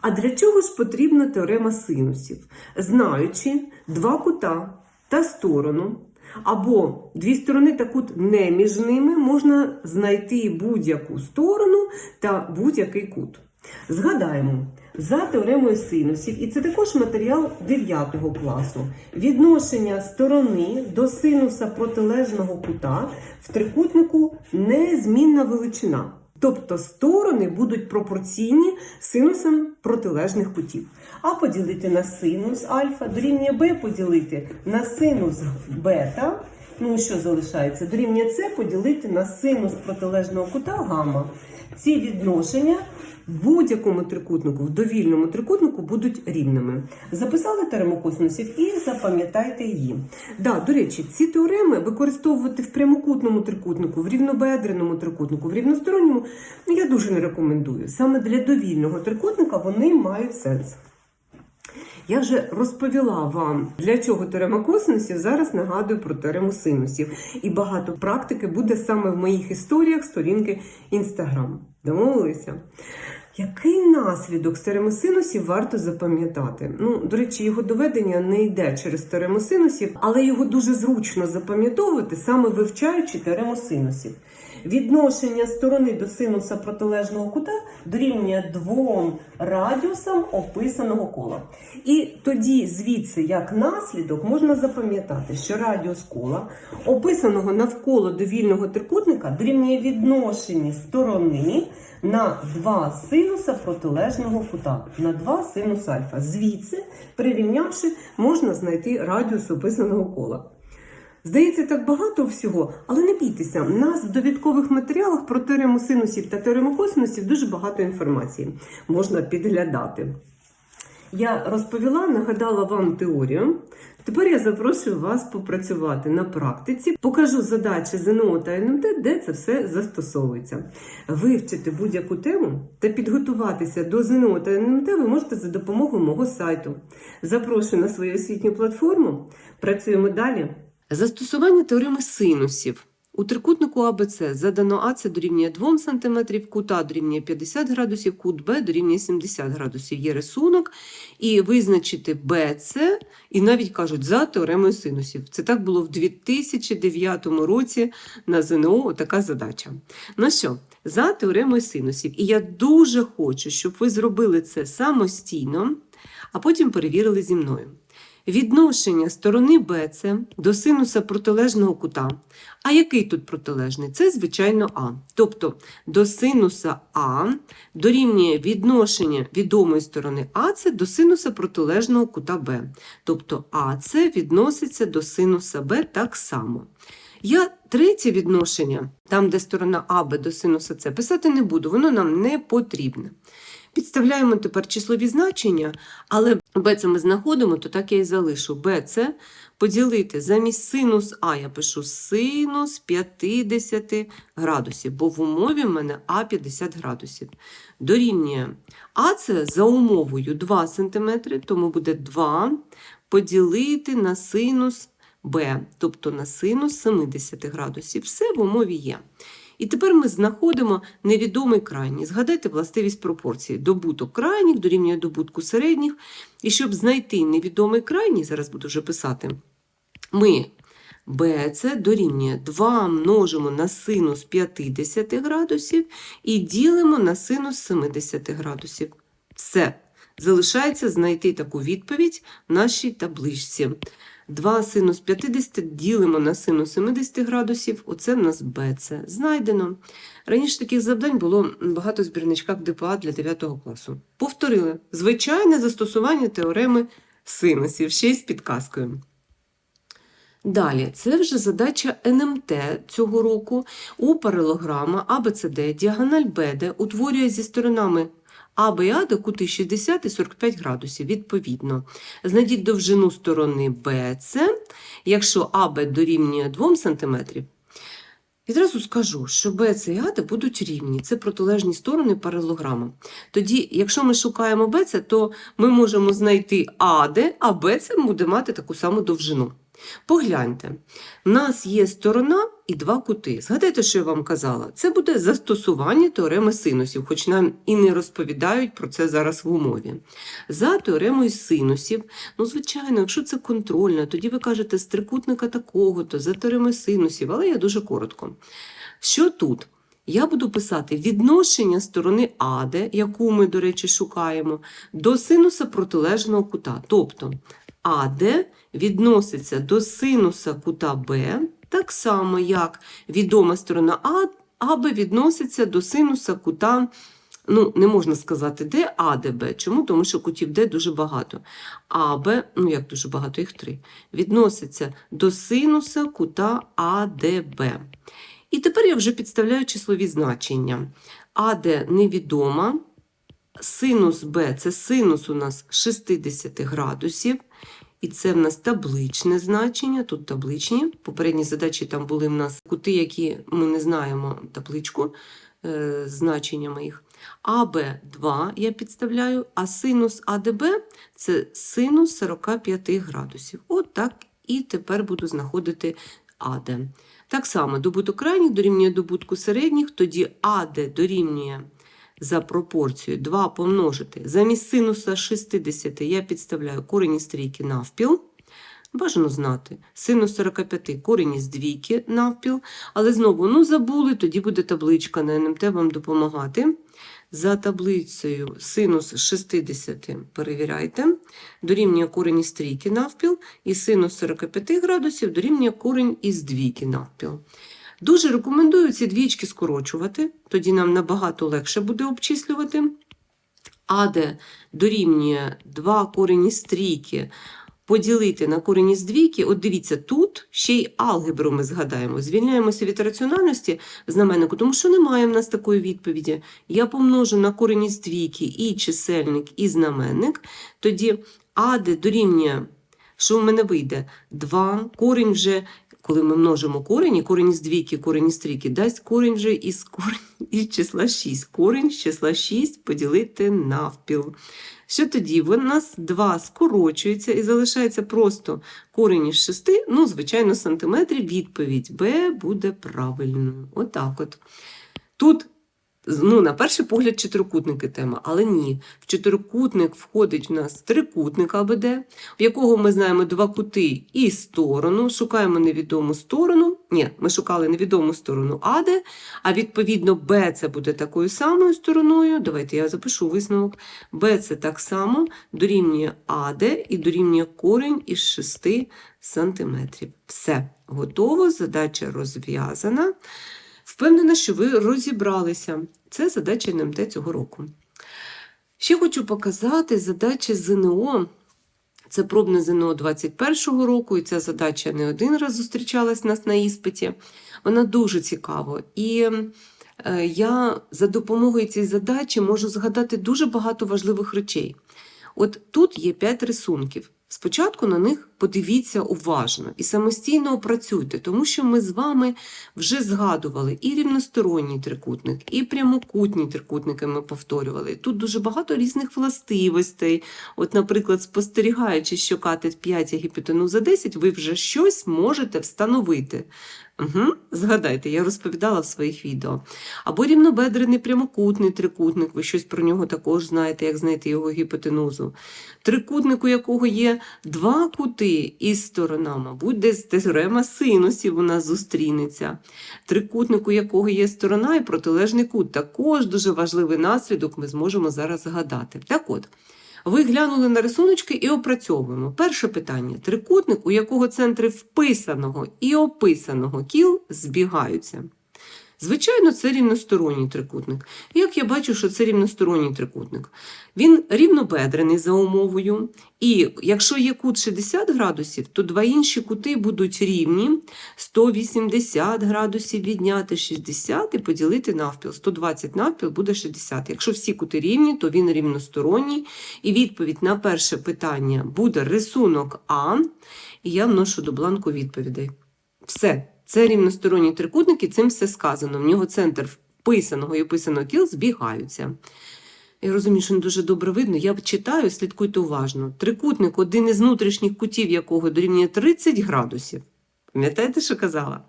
А для чого ж потрібна теорема синусів? Знаючи два кута та сторону, або дві сторони та кут не між ними, можна знайти будь-яку сторону та будь-який кут. Згадаємо, за теоремою синусів, і це також матеріал 9 класу, відношення сторони до синуса протилежного кута в трикутнику незмінна величина. Тобто сторони будуть пропорційні синусам протилежних кутів. А поділити на синус альфа дорівнює b поділити на синус бета. Ну що залишається? Дорівнює С поділити на синус протилежного кута гамма. Ці відношення в будь-якому трикутнику, в довільному трикутнику будуть рівними. Записали теорему косинусів і запам'ятайте її. Да, до речі, ці теореми використовувати в прямокутному трикутнику, в рівнобедреному трикутнику, в рівносторонньому ну, я дуже не рекомендую. Саме для довільного трикутника вони мають сенс. Я вже розповіла вам, для чого теорема косинусів. Зараз нагадую про теорему синусів. І багато практики буде саме в моїх історіях сторінки Instagram. Домовилися? Який наслідок синусів варто запам'ятати? Ну, до речі, його доведення не йде через теорему але його дуже зручно запам'ятовувати, саме вивчаючи теорему синусів. Відношення сторони до синуса протилежного кута дорівнює двом радіусам описаного кола. І тоді, звідси, як наслідок, можна запам'ятати, що радіус кола, описаного навколо довільного трикутника, дорівнює відношенні сторони на два синуса протилежного кута, на два синус альфа. Звідси, прирівнявши, можна знайти радіус описаного кола. Здається, так багато всього, але не бійтеся, у нас в довідкових матеріалах про теорему синусів та теорему косинусів дуже багато інформації можна підглядати. Я розповіла, нагадала вам теорію. Тепер я запрошую вас попрацювати на практиці. Покажу задачі ЗНО та НМТ, де це все застосовується. Вивчити будь-яку тему та підготуватися до ЗНО та НМТ ви можете за допомогою мого сайту. Запрошую на свою освітню платформу. Працюємо далі. Застосування теореми синусів. У трикутнику АБЦ задано АЦ дорівнює 2 см, кут А дорівнює 50 градусів, кут Б дорівнює 70 градусів. Є рисунок, і визначити БЦ, і навіть кажуть за теоремою синусів. Це так було в 2009 році на ЗНО така задача. Ну що, за теоремою синусів. І я дуже хочу, щоб ви зробили це самостійно, а потім перевірили зі мною. Відношення сторони БЦ до синуса протилежного кута. А який тут протилежний? Це, звичайно, А. Тобто до синуса А дорівнює відношення відомої сторони АЦ до синуса протилежного кута Б. Тобто АЦ відноситься до синуса Б так само. Я третє відношення, там, де сторона АБ до синуса С, писати не буду, воно нам не потрібне. Підставляємо тепер числові значення, але b це ми знаходимо, то так я і залишу. b це поділити замість синус А я пишу синус 50 градусів, бо в умові в мене А 50 градусів. Дорівнює А це за умовою 2 см, тому буде 2 поділити на синус Б, тобто на синус 70 градусів. Все в умові є. І тепер ми знаходимо невідомий крайній. Згадайте властивість пропорції. Добуток крайніх дорівнює добутку середніх. І щоб знайти невідомий крайній, зараз буду вже писати, ми BC дорівнює 2 множимо на синус 50 градусів і ділимо на синус 70 градусів. Все. Залишається знайти таку відповідь в нашій табличці. 2 синус 50 ділимо на синус 70 градусів, оце в нас BC. Знайдено. Раніше таких завдань було багато в збірничках ДПА для 9 класу. Повторили. Звичайне застосування теореми синусів, ще й з підказкою. Далі, це вже задача НМТ цього року у паралограма ABCD, діагональ БД утворює зі сторонами АБ і АД кути 60 і 45 градусів, відповідно. Знайдіть довжину сторони БЦ, якщо АБ дорівнює 2 см. Відразу скажу, що БЦ і АД будуть рівні, це протилежні сторони паралограма. Тоді, якщо ми шукаємо БЦ, то ми можемо знайти АД, а БЦ буде мати таку саму довжину. Погляньте, в нас є сторона і два кути. Згадайте, що я вам казала? Це буде застосування теореми синусів, хоч нам і не розповідають про це зараз в умові. За теоремою синусів, ну, звичайно, якщо це контрольна, тоді ви кажете з трикутника такого-то, за теоремою синусів, але я дуже коротко. Що тут? Я буду писати відношення сторони АД, яку ми, до речі, шукаємо, до синуса протилежного кута. Тобто АД відноситься до синуса кута Б, так само, як відома сторона А, АБ відноситься до синуса кута, ну, не можна сказати, де АДБ. Чому? Тому що кутів Д дуже багато. АБ, ну як дуже багато, їх три, відноситься до синуса кута АДБ. І тепер я вже підставляю числові значення. АД невідома, синус Б це синус у нас 60 градусів. І це в нас табличне значення, тут табличні. Попередні задачі там були в нас кути, які ми не знаємо табличку е, значеннями їх. АБ 2 я підставляю, а синус АДБ це синус 45 градусів. От так і тепер буду знаходити АД. Так само добуток крайніх дорівнює добутку середніх, тоді АД дорівнює за пропорцією 2 помножити. Замість синуса 60 я підставляю корінь із трійки навпіл. Бажано знати. Синус 45 корінь із двійки навпіл. Але знову, ну забули, тоді буде табличка на НМТ вам допомагати. За таблицею синус 60 перевіряйте, дорівнює корінь із трійки навпіл, і синус 45 градусів дорівнює корінь із двійки навпіл. Дуже рекомендую ці двічки скорочувати, тоді нам набагато легше буде обчислювати. АД дорівнює 2 корінь із трійки поділити на корінь із двійки. От дивіться, тут ще й алгебру ми згадаємо. Звільняємося від раціональності знаменнику, тому що немає в нас такої відповіді. Я помножу на корінь із двійки і чисельник, і знаменник. Тоді АД дорівнює, що в мене вийде? 2, корінь вже коли ми множимо корені, корінь із двійки, корінь із трійки, дасть корінь вже із, корінь, із числа 6. Корінь з числа 6 поділити навпіл. Що тоді? У нас 2 скорочується і залишається просто корінь із 6, ну, звичайно, сантиметрів. Відповідь Б буде правильною. Отак от. Тут Ну, на перший погляд, чотирикутники тема, але ні. В чотирикутник входить в нас трикутник АБД, в якого ми знаємо два кути і сторону. Шукаємо невідому сторону. Ні, ми шукали невідому сторону АД, а відповідно Б це буде такою самою стороною. Давайте я запишу висновок. Б це так само дорівнює АД і дорівнює корінь із 6 см. Все, готово, задача розв'язана. Впевнена, що ви розібралися. Це задача НМТ цього року. Ще хочу показати задачі ЗНО. Це пробне ЗНО 21-го року, і ця задача не один раз зустрічалась у нас на іспиті. Вона дуже цікава. І е, я за допомогою цієї задачі можу згадати дуже багато важливих речей. От тут є 5 рисунків. Спочатку на них подивіться уважно і самостійно опрацюйте, тому що ми з вами вже згадували і рівносторонній трикутник, і прямокутні трикутники ми повторювали. Тут дуже багато різних властивостей. От, наприклад, спостерігаючи, що катет 5 а гіпотенуза 10, ви вже щось можете встановити. Угу. Згадайте, я розповідала в своїх відео. Або рівнобедрений прямокутний трикутник, ви щось про нього також знаєте, як знайти його гіпотенузу. Трикутник, у якого є два кути із сторона, мабуть, десь теорема синусів у нас зустрінеться. Трикутник, у якого є сторона і протилежний кут, також дуже важливий наслідок ми зможемо зараз згадати. Так от. Ви глянули на рисуночки і опрацьовуємо. Перше питання: трикутник, у якого центри вписаного і описаного кіл збігаються. Звичайно, це рівносторонній трикутник. Як я бачу, що це рівносторонній трикутник. Він рівнобедрений за умовою, і якщо є кут 60 градусів, то два інші кути будуть рівні 180 градусів відняти 60 і поділити навпіл. 120 навпіл буде 60. Якщо всі кути рівні, то він рівносторонній. І відповідь на перше питання буде рисунок А, і я вношу до бланку відповідей. Все. Це рівносторонній трикутник, і цим все сказано. В нього центр вписаного і описаного кіл збігаються. Я розумію, що не дуже добре видно. Я читаю, слідкуйте уважно. Трикутник, один із внутрішніх кутів якого дорівнює 30 градусів. Пам'ятаєте, що казала?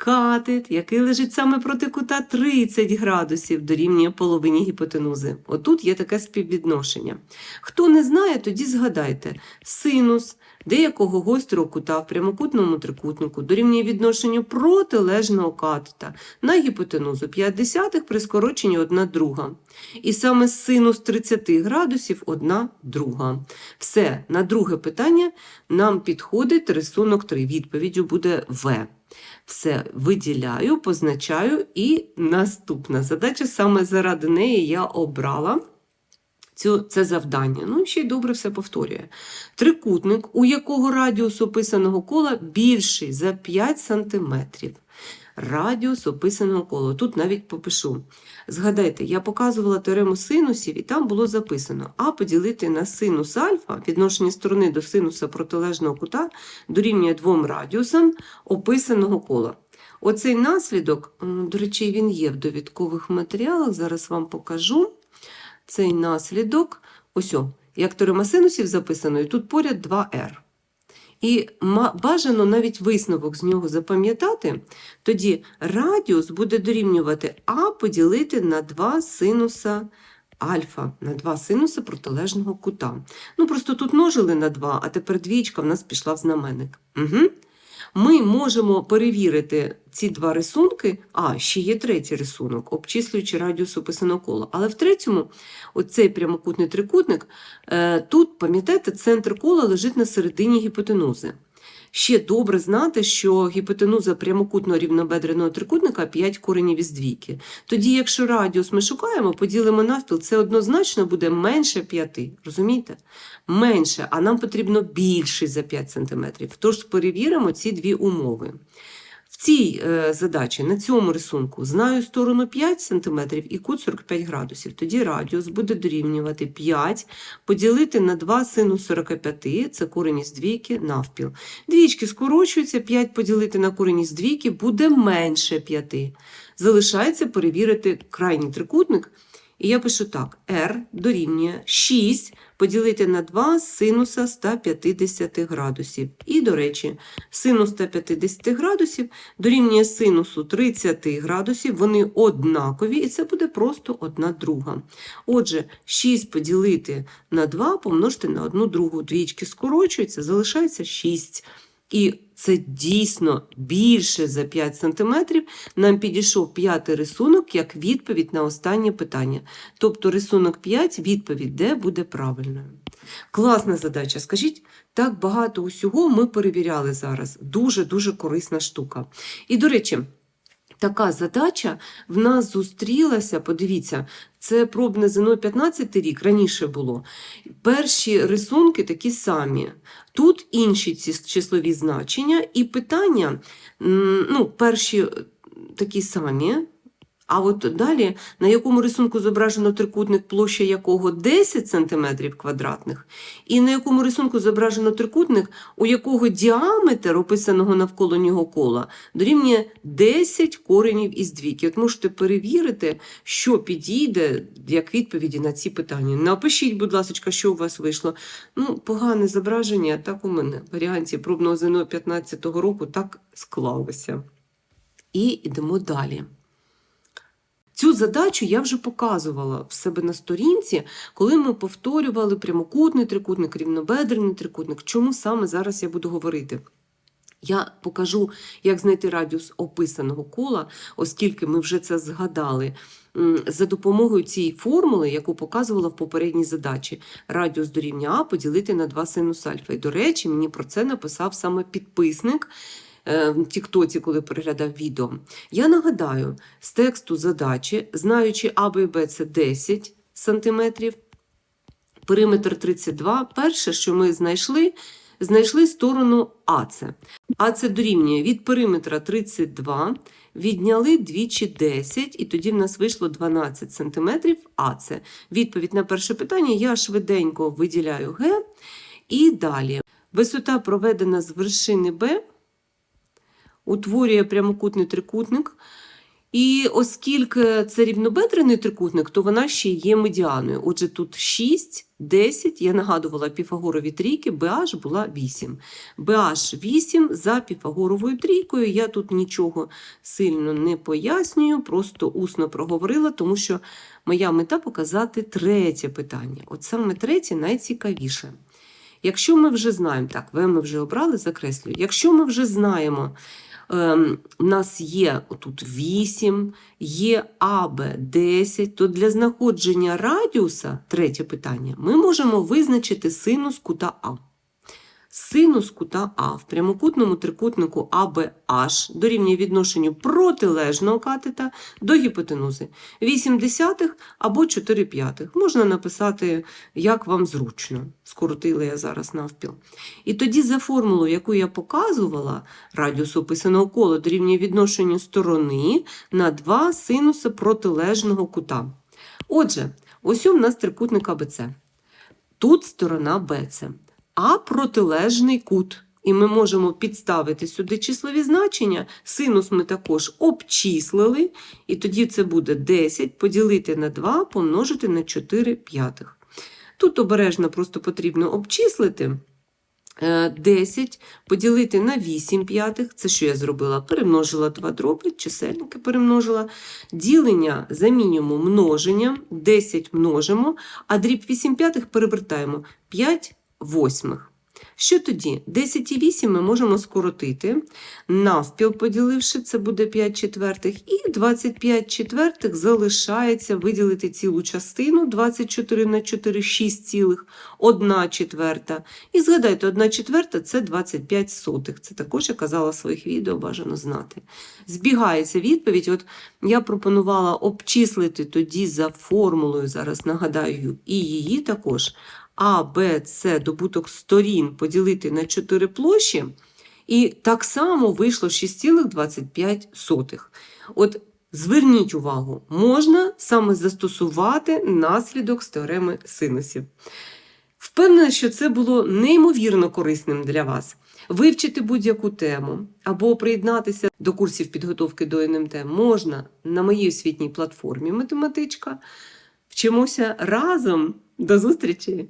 Катет, який лежить саме проти кута 30 градусів, дорівнює половині гіпотенузи. Отут є таке співвідношення. Хто не знає, тоді згадайте, синус деякого гострого кута в прямокутному трикутнику дорівнює відношенню протилежного катета на гіпотенузу 5 десятих при скороченні 1 друга. І саме синус 30 градусів 1 друга. Все, на друге питання нам підходить рисунок 3. Відповіддю буде В. Все виділяю, позначаю, і наступна задача, саме заради неї я обрала цю, це завдання. Ну, ще й добре все повторює. Трикутник, у якого радіус описаного кола більший за 5 см. Радіус описаного кола. Тут навіть попишу. Згадайте, я показувала теорему синусів, і там було записано А поділити на синус альфа, відношення сторони до синуса протилежного кута дорівнює двом радіусам описаного кола. Оцей наслідок, до речі, він є в довідкових матеріалах, зараз вам покажу. Цей наслідок, ось, як теорема синусів записано, і тут поряд 2r. І бажано навіть висновок з нього запам'ятати, тоді радіус буде дорівнювати А поділити на 2 синуса альфа, на 2 синуса протилежного кута. Ну, просто тут множили на 2, а тепер двічка в нас пішла в знаменник. Угу. Ми можемо перевірити ці два рисунки, а ще є третій рисунок, обчислюючи радіус описаного кола. Але в третьому, оцей прямокутний трикутник, е, тут, пам'ятаєте, центр кола лежить на середині гіпотенузи. Ще добре знати, що гіпотенуза прямокутного рівнобедреного трикутника 5 коренів із двійки. Тоді, якщо радіус ми шукаємо, поділимо навпіл, це однозначно буде менше 5. Розумієте? Менше, а нам потрібно більше за 5 см. Тож перевіримо ці дві умови. Цій е, задачі на цьому рисунку знаю сторону 5 см і кут 45 градусів. Тоді радіус буде дорівнювати 5, поділити на 2 синус 45, це корінь із двійки, навпіл. Двічки скорочуються, 5 поділити на корінь із двійки буде менше 5. Залишається перевірити крайній трикутник. І я пишу так: r дорівнює 6 поділити на 2 синуса 150 градусів. І, до речі, синус 150 градусів дорівнює синусу 30 градусів, вони однакові, і це буде просто одна друга. Отже, 6 поділити на 2 помножити на одну другу. Двічки скорочуються, залишається 6. І це дійсно більше за 5 см. Нам підійшов п'ятий рисунок як відповідь на останнє питання. Тобто рисунок 5, відповідь де буде правильною. Класна задача. Скажіть, так багато усього ми перевіряли зараз. Дуже-дуже корисна штука. І, до речі, така задача в нас зустрілася. Подивіться, це пробне ЗНО 15 рік, раніше було. Перші рисунки такі самі. Тут інші ці числові значення, і питання, ну, перші такі самі. А от далі, на якому рисунку зображено трикутник, площа якого 10 см квадратних, і на якому рисунку зображено трикутник, у якого діаметр описаного навколо нього кола дорівнює 10 коренів із двійки. От можете перевірити, що підійде як відповіді на ці питання. Напишіть, будь ласка, що у вас вийшло. Ну, погане зображення, так у мене в варіанті пробного ЗНО 15-го року так склалося. І йдемо далі. Цю задачу я вже показувала в себе на сторінці, коли ми повторювали прямокутний трикутник, рівнобедрений трикутник. Чому саме зараз я буду говорити? Я покажу, як знайти радіус описаного кола, оскільки ми вже це згадали, за допомогою цієї формули, яку показувала в попередній задачі. Радіус дорівнює А поділити на 2 синус альфа. І, до речі, мені про це написав саме підписник в Тіктоці, коли переглядав відео. Я нагадаю, з тексту задачі, знаючи А, Б і Б це 10 сантиметрів, периметр 32, перше, що ми знайшли, знайшли сторону АЦ. АЦ дорівнює від периметра 32, відняли двічі 10, і тоді в нас вийшло 12 сантиметрів АЦ. Відповідь на перше питання я швиденько виділяю Г. І далі. Висота проведена з вершини Б, утворює прямокутний трикутник. І оскільки це рівнобедрений трикутник, то вона ще є медіаною. Отже, тут 6, 10, я нагадувала піфагорові трійки, BH була 8. BH 8 за піфагоровою трійкою. Я тут нічого сильно не пояснюю, просто усно проговорила, тому що моя мета показати третє питання. От саме третє найцікавіше. Якщо ми вже знаємо, так, В ми вже обрали, закреслюю. Якщо ми вже знаємо, у нас є тут 8, є АБ 10, то для знаходження радіуса, третє питання, ми можемо визначити синус кута А. Синус кута А в прямокутному трикутнику АБH дорівнює відношенню протилежного катета до гіпотенузи 8 десятих або 4 п'ятих. Можна написати, як вам зручно. Скоротила я зараз навпіл. І тоді за формулою, яку я показувала, радіус описаного кола дорівнює відношенню сторони на два синуси протилежного кута. Отже, ось у нас трикутник АБЦ. Тут сторона БЦ, а протилежний кут. І ми можемо підставити сюди числові значення. Синус ми також обчислили, і тоді це буде 10 поділити на 2, помножити на 4 п'ятих. Тут обережно просто потрібно обчислити. Е, 10 поділити на 8 п'ятих. Це що я зробила? Перемножила два дроби, чисельники перемножила. Ділення замінюємо множенням, 10 множимо, а дріб 8 п'ятих перевертаємо 5 восьмих. Що тоді? 10 і 8 ми можемо скоротити, навпіл поділивши, це буде 5 четвертих, і 25 четвертих залишається виділити цілу частину, 24 на 4, 6 цілих, 1 четверта. І згадайте, 1 четверта – це 25 сотих. Це також я казала в своїх відео, бажано знати. Збігається відповідь. От я пропонувала обчислити тоді за формулою, зараз нагадаю, і її також. А, Б, С добуток сторін поділити на 4 площі, і так само вийшло 6,25. От зверніть увагу, можна саме застосувати наслідок з теореми синусів. Впевнена, що це було неймовірно корисним для вас. Вивчити будь-яку тему або приєднатися до курсів підготовки до НМТ можна на моїй освітній платформі Математичка. Вчимося разом. До зустрічі!